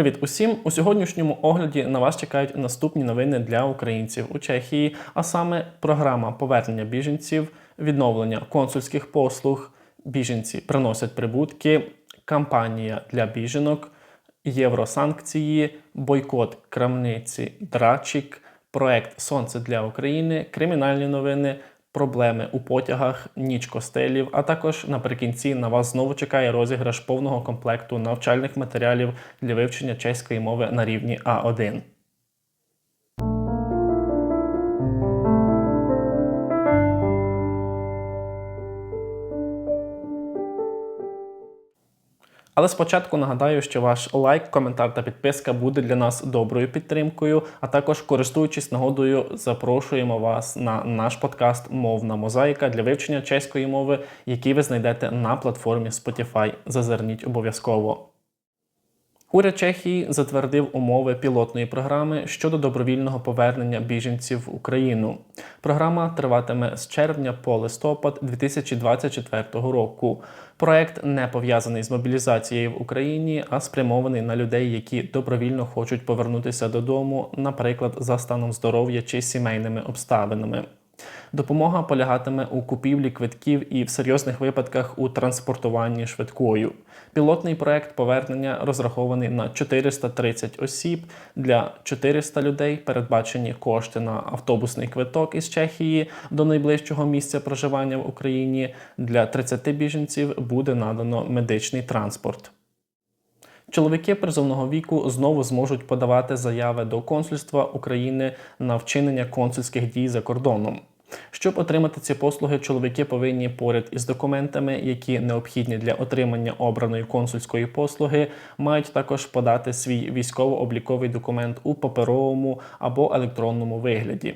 Привіт усім! У сьогоднішньому огляді на вас чекають наступні новини для українців у Чехії, а саме програма повернення біженців, відновлення консульських послуг, біженці приносять прибутки, кампанія для біженок, євросанкції, бойкот крамниці Драчик, проект Сонце для України, кримінальні новини. Проблеми у потягах, ніч костелів, а також наприкінці на вас знову чекає розіграш повного комплекту навчальних матеріалів для вивчення чеської мови на рівні А1. Але спочатку нагадаю, що ваш лайк, коментар та підписка буде для нас доброю підтримкою. А також, користуючись нагодою, запрошуємо вас на наш подкаст Мовна мозаїка для вивчення чеської мови, який ви знайдете на платформі Spotify. Зазирніть обов'язково. Уряд Чехії затвердив умови пілотної програми щодо добровільного повернення біженців в Україну. Програма триватиме з червня по листопад 2024 року. Проект не пов'язаний з мобілізацією в Україні, а спрямований на людей, які добровільно хочуть повернутися додому, наприклад, за станом здоров'я чи сімейними обставинами. Допомога полягатиме у купівлі квитків і в серйозних випадках у транспортуванні швидкою. Пілотний проект повернення розрахований на 430 осіб. Для 400 людей передбачені кошти на автобусний квиток із Чехії до найближчого місця проживання в Україні. Для 30 біженців буде надано медичний транспорт. Чоловіки призовного віку знову зможуть подавати заяви до консульства України на вчинення консульських дій за кордоном. Щоб отримати ці послуги, чоловіки повинні поряд із документами, які необхідні для отримання обраної консульської послуги, мають також подати свій військово-обліковий документ у паперовому або електронному вигляді.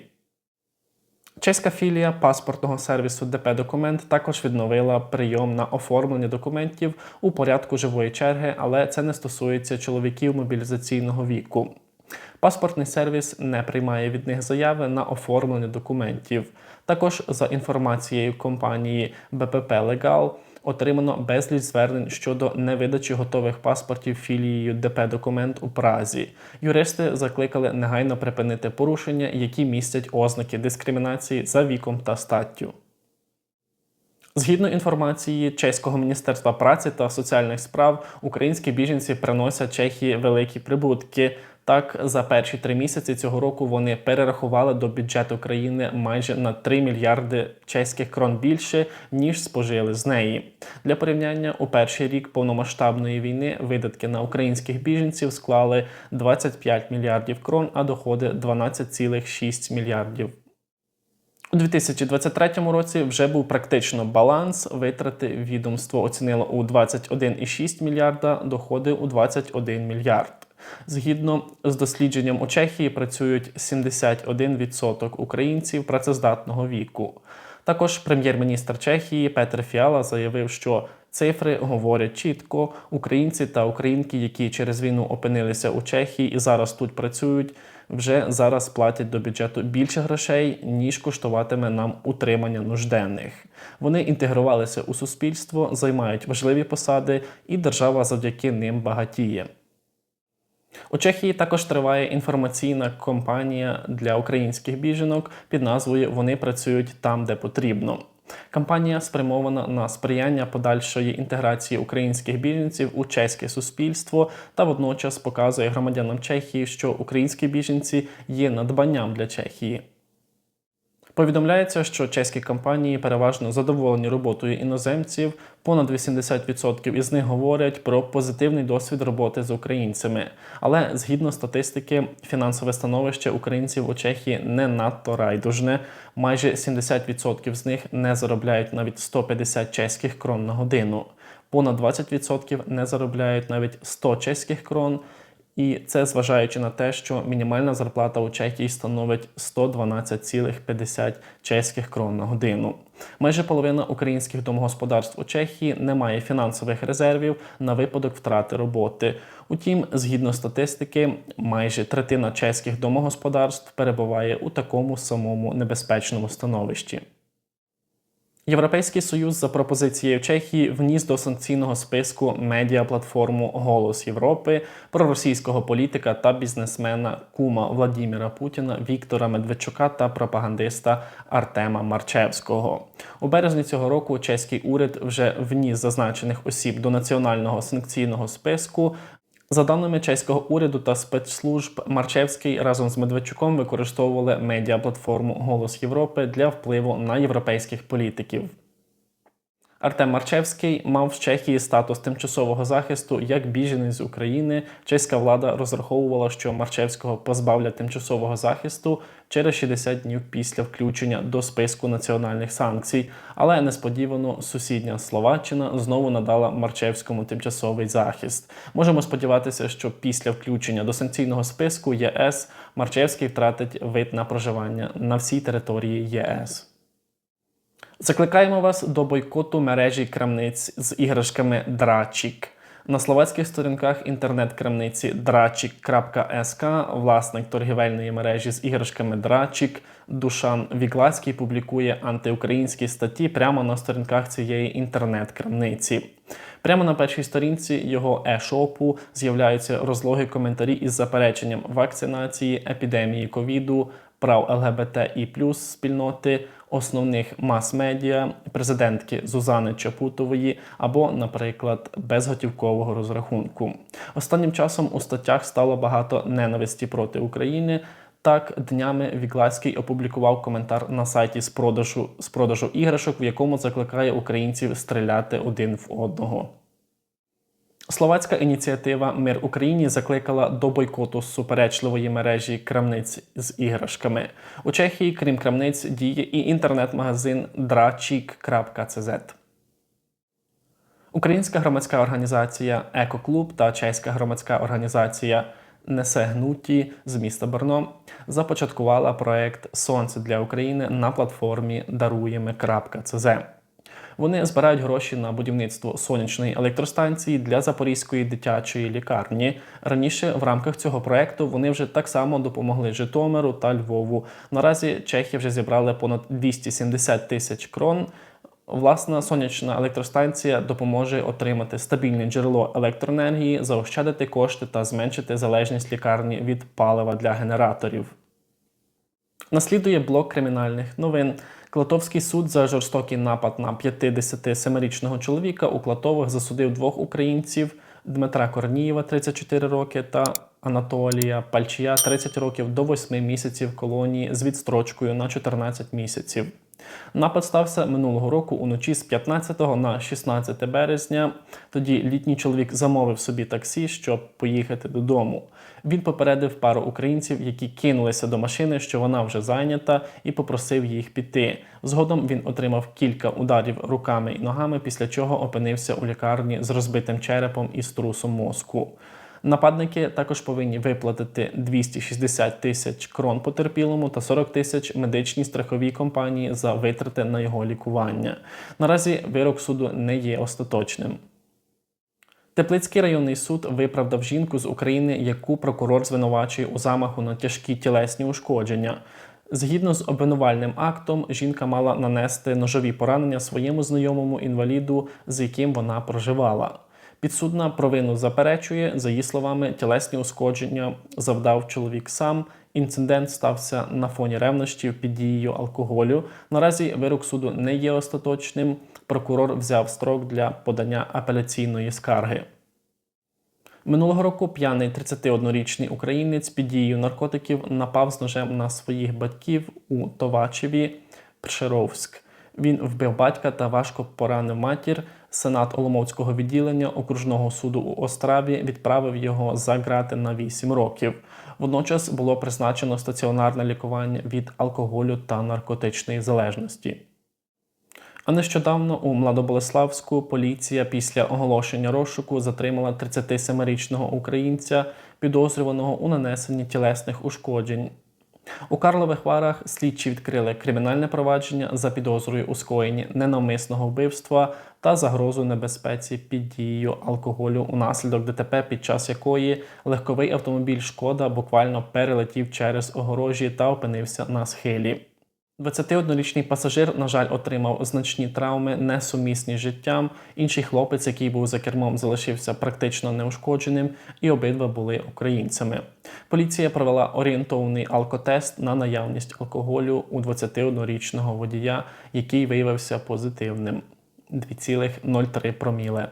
Чеська філія паспортного сервісу ДП Документ також відновила прийом на оформлення документів у порядку живої черги, але це не стосується чоловіків мобілізаційного віку. Паспортний сервіс не приймає від них заяви на оформлення документів. Також за інформацією компанії БПП Легал отримано безліч звернень щодо невидачі готових паспортів філією ДП Документ у Празі. Юристи закликали негайно припинити порушення, які містять ознаки дискримінації за віком та статтю. Згідно інформації чеського міністерства праці та соціальних справ, українські біженці приносять Чехії великі прибутки. Так, за перші три місяці цього року вони перерахували до бюджету країни майже на 3 мільярди чеських крон більше, ніж спожили з неї. Для порівняння у перший рік повномасштабної війни видатки на українських біженців склали 25 мільярдів крон, а доходи 12,6 мільярдів. У 2023 році вже був практично баланс. Витрати відомство оцінило у 21,6 мільярда, доходи у 21 мільярд. Згідно з дослідженням у Чехії працюють 71% українців працездатного віку. Також прем'єр-міністр Чехії Петр Фіала заявив, що цифри говорять чітко: українці та українки, які через війну опинилися у Чехії і зараз тут працюють, вже зараз платять до бюджету більше грошей, ніж коштуватиме нам утримання нужденних. Вони інтегрувалися у суспільство, займають важливі посади, і держава завдяки ним багатіє. У Чехії також триває інформаційна кампанія для українських біженок під назвою Вони працюють там, де потрібно. Кампанія спрямована на сприяння подальшої інтеграції українських біженців у чеське суспільство та водночас показує громадянам Чехії, що українські біженці є надбанням для Чехії. Повідомляється, що чеські компанії переважно задоволені роботою іноземців. Понад 80% із них говорять про позитивний досвід роботи з українцями. Але згідно статистики, фінансове становище українців у Чехії не надто райдужне. Майже 70% з них не заробляють навіть 150 чеських крон на годину. Понад 20% не заробляють навіть 100 чеських крон. І це зважаючи на те, що мінімальна зарплата у Чехії становить 112,50 чеських крон на годину. Майже половина українських домогосподарств у Чехії не має фінансових резервів на випадок втрати роботи. Утім, згідно статистики, майже третина чеських домогосподарств перебуває у такому самому небезпечному становищі. Європейський союз за пропозицією Чехії вніс до санкційного списку медіаплатформу Голос Європи проросійського політика та бізнесмена кума Владіміра Путіна Віктора Медведчука та пропагандиста Артема Марчевського. У березні цього року чеський уряд вже вніс зазначених осіб до національного санкційного списку. За даними чеського уряду та спецслужб, Марчевський разом з Медведчуком використовували медіаплатформу Голос Європи для впливу на європейських політиків. Артем Марчевський мав в Чехії статус тимчасового захисту як біженець з України. Чеська влада розраховувала, що Марчевського позбавлять тимчасового захисту через 60 днів після включення до списку національних санкцій. Але несподівано сусідня Словаччина знову надала Марчевському тимчасовий захист. Можемо сподіватися, що після включення до санкційного списку ЄС Марчевський втратить вид на проживання на всій території ЄС. Закликаємо вас до бойкоту мережі крамниць з іграшками Драчік. На словацьких сторінках інтернет-крамниці drachik.sk власник торгівельної мережі з іграшками Драчік Душан Віглацький публікує антиукраїнські статті прямо на сторінках цієї інтернет-крамниці. Прямо на першій сторінці його е-шопу з'являються розлоги коментарі із запереченням вакцинації, епідемії ковіду, прав і плюс спільноти, основних мас-медіа, президентки Зузани Чапутової або, наприклад, безготівкового розрахунку. Останнім часом у статтях стало багато ненависті проти України. Так, днями Віглацький опублікував коментар на сайті з продажу з продажу іграшок, в якому закликає українців стріляти один в одного. Словацька ініціатива Мир Україні закликала до бойкоту суперечливої мережі крамниць з іграшками. У Чехії, крім крамниць, діє і інтернет-магазин drachik.cz. Українська громадська організація Екоклуб та чеська громадська організація Несе Гнуті з міста Берно започаткувала проект Сонце для України на платформі Даруємо.цз. Вони збирають гроші на будівництво сонячної електростанції для Запорізької дитячої лікарні. Раніше в рамках цього проекту вони вже так само допомогли Житомиру та Львову. Наразі Чехи вже зібрали понад 270 тисяч крон. Власна сонячна електростанція допоможе отримати стабільне джерело електроенергії, заощадити кошти та зменшити залежність лікарні від палива для генераторів. Наслідує блок кримінальних новин. Клатовський суд за жорстокий напад на 57-річного чоловіка у Клатових засудив двох українців Дмитра Корнієва, 34 роки, та Анатолія Пальчія, 30 років до 8 місяців колонії з відстрочкою на 14 місяців. Напад стався минулого року уночі з 15 на 16 березня. Тоді літній чоловік замовив собі таксі, щоб поїхати додому. Він попередив пару українців, які кинулися до машини, що вона вже зайнята, і попросив їх піти. Згодом він отримав кілька ударів руками і ногами, після чого опинився у лікарні з розбитим черепом і струсом мозку. Нападники також повинні виплатити 260 тисяч крон потерпілому та 40 тисяч медичній страховій компанії за витрати на його лікування. Наразі вирок суду не є остаточним. Теплицький районний суд виправдав жінку з України, яку прокурор звинувачує у замаху на тяжкі тілесні ушкодження. Згідно з обвинувальним актом, жінка мала нанести ножові поранення своєму знайомому інваліду, з яким вона проживала. Підсудна провину заперечує, за її словами, тілесні ушкодження завдав чоловік сам. Інцидент стався на фоні ревнощів під дією алкоголю. Наразі вирок суду не є остаточним. Прокурор взяв строк для подання апеляційної скарги. Минулого року п'яний 31-річний українець під дією наркотиків напав з ножем на своїх батьків у Товачеві, Пшеровськ. Він вбив батька та важко поранив матір. Сенат Оломовського відділення окружного суду у Остраві відправив його за грати на 8 років. Водночас було призначено стаціонарне лікування від алкоголю та наркотичної залежності. А нещодавно у Младоболеславську поліція після оголошення розшуку затримала 37-річного українця, підозрюваного у нанесенні тілесних ушкоджень. У Карлових Варах слідчі відкрили кримінальне провадження за підозрою у скоєнні ненавмисного вбивства та загрозу небезпеці під дією алкоголю унаслідок ДТП, під час якої легковий автомобіль шкода буквально перелетів через огорожі та опинився на схилі. 21-річний пасажир, на жаль, отримав значні травми, несумісні з життям. Інший хлопець, який був за кермом, залишився практично неушкодженим, і обидва були українцями. Поліція провела орієнтовний алкотест на наявність алкоголю у 21-річного водія, який виявився позитивним 2,03 проміле.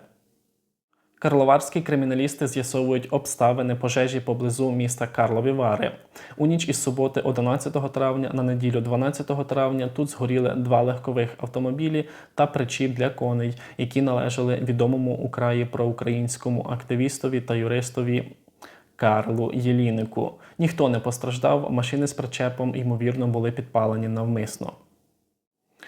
Карловарські криміналісти з'ясовують обставини пожежі поблизу міста Карлові Вари. У ніч із суботи 11 травня на неділю 12 травня тут згоріли два легкових автомобілі та причіп для коней, які належали відомому у краї проукраїнському активістові та юристові Карлу Єлінику. Ніхто не постраждав, машини з причепом, ймовірно, були підпалені навмисно.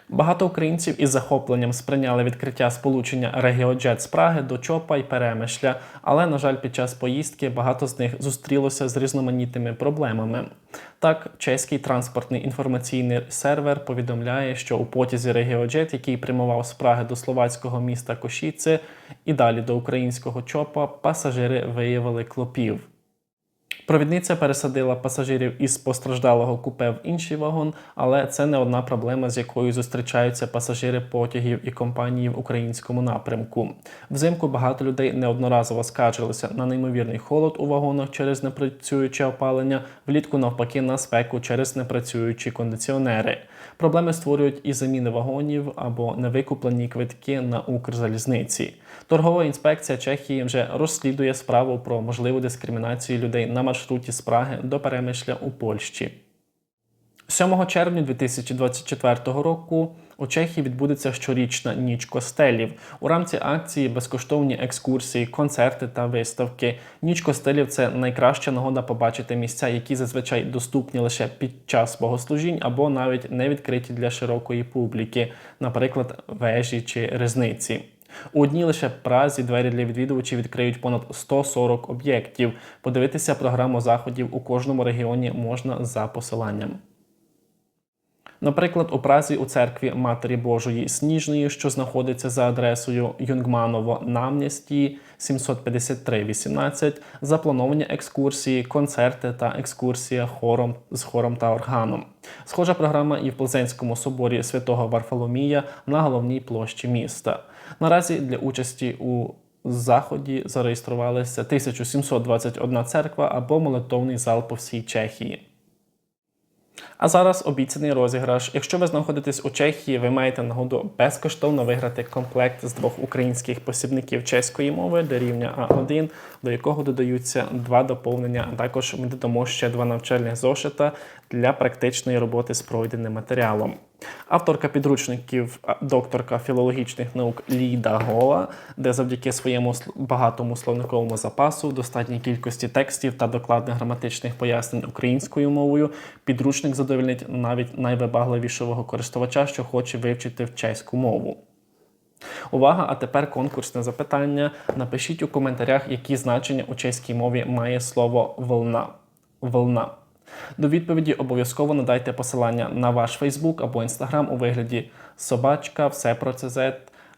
Багато українців із захопленням сприйняли відкриття сполучення Регіоджет з Праги до Чопа й Перемишля, але, на жаль, під час поїздки багато з них зустрілося з різноманітними проблемами. Так, чеський транспортний інформаційний сервер повідомляє, що у потязі Регіоджет, який прямував з Праги до словацького міста Кошіце і далі до українського Чопа, пасажири виявили клопів. Провідниця пересадила пасажирів із постраждалого купе в інший вагон, але це не одна проблема, з якою зустрічаються пасажири потягів і компанії в українському напрямку. Взимку багато людей неодноразово скаржилися на неймовірний холод у вагонах через непрацююче опалення, влітку навпаки на спеку через непрацюючі кондиціонери. Проблеми створюють і заміни вагонів або невикуплені квитки на Укрзалізниці. Торгова інспекція Чехії вже розслідує справу про можливу дискримінацію людей на маршруті з Праги до Перемишля у Польщі. 7 червня 2024 року у Чехії відбудеться щорічна ніч костелів. У рамці акції безкоштовні екскурсії, концерти та виставки. Ніч костелів це найкраща нагода побачити місця, які зазвичай доступні лише під час богослужінь або навіть не відкриті для широкої публіки, наприклад, вежі чи ризниці. У одній лише Празі двері для відвідувачів відкриють понад 140 об'єктів. Подивитися програму заходів у кожному регіоні можна за посиланням. Наприклад, у Празі у церкві Матері Божої Сніжної, що знаходиться за адресою Юнгманово Намністі 753-18, заплановані екскурсії, концерти та екскурсія хором з хором та органом. Схожа програма і в Плзенському соборі святого Варфоломія на головній площі міста. Наразі для участі у заході зареєструвалися 1721 церква або молитовний зал по всій Чехії. А зараз обіцяний розіграш. Якщо ви знаходитесь у Чехії, ви маєте нагоду безкоштовно виграти комплект з двох українських посібників чеської мови до рівня А1, до якого додаються два доповнення. А також ми додамо ще два навчальних зошита для практичної роботи з пройденим матеріалом. Авторка підручників, докторка філологічних наук Ліда Гола, де завдяки своєму багатому словниковому запасу, достатній кількості текстів та докладних граматичних пояснень українською мовою, підручник задовольнить навіть найвибагливішого користувача, що хоче вивчити чеську мову. Увага! А тепер конкурсне запитання. Напишіть у коментарях, які значення у чеській мові має слово волна. Волна. До відповіді обов'язково надайте посилання на ваш Фейсбук або Інстаграм у вигляді собачка, все про CZ,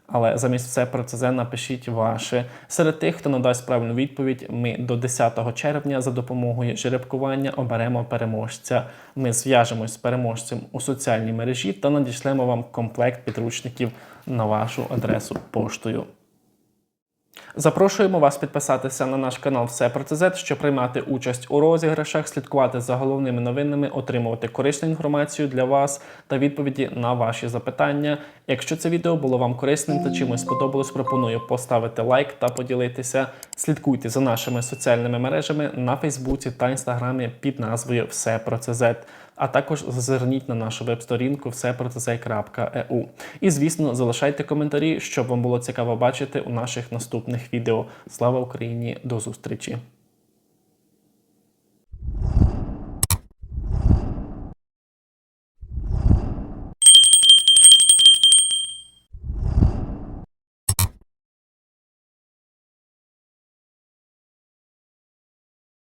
але замість все про CZ напишіть ваше. Серед тих, хто надасть правильну відповідь, ми до 10 червня за допомогою жеребкування оберемо переможця. Ми зв'яжемось з переможцем у соціальній мережі та надішлемо вам комплект підручників на вашу адресу поштою. Запрошуємо вас підписатися на наш канал Все про ЦЗ, щоб приймати участь у розіграшах, слідкувати за головними новинами, отримувати корисну інформацію для вас та відповіді на ваші запитання. Якщо це відео було вам корисним та чимось сподобалось, пропоную поставити лайк та поділитися. Слідкуйте за нашими соціальними мережами на Фейсбуці та Інстаграмі під назвою Все про ЦЗ а також зазирніть на нашу веб-сторінку всепроцесей.eu. І, звісно, залишайте коментарі, щоб вам було цікаво бачити у наших наступних відео. Слава Україні! До зустрічі!